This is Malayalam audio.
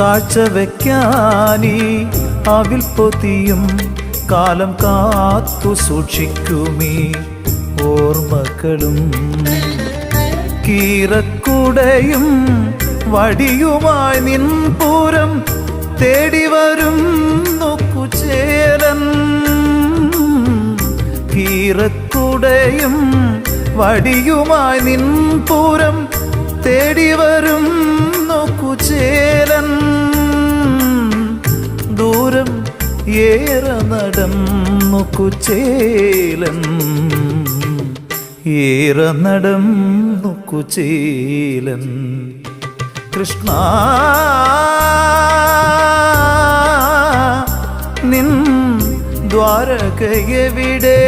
കാഴ്ചവെക്കാനീ അവിൽ പൊതിയും കാലം കാത്തു സൂക്ഷിക്കുമീ ഓർമ്മകളും. കീറക്കുടയും വടിയുമായി നിൻപൂരം തേടി വരും നോക്കുചേരൻ കീറക്കുടയും വടിയുമായി നിൻപൂരം തേടി വരും ഏറെ നടന്നു കുചേലൻ. ഏറെ നടന്നു കുചേലൻ. കൃഷ്ണ നിൻ ദ്വാരകയെവിടെ?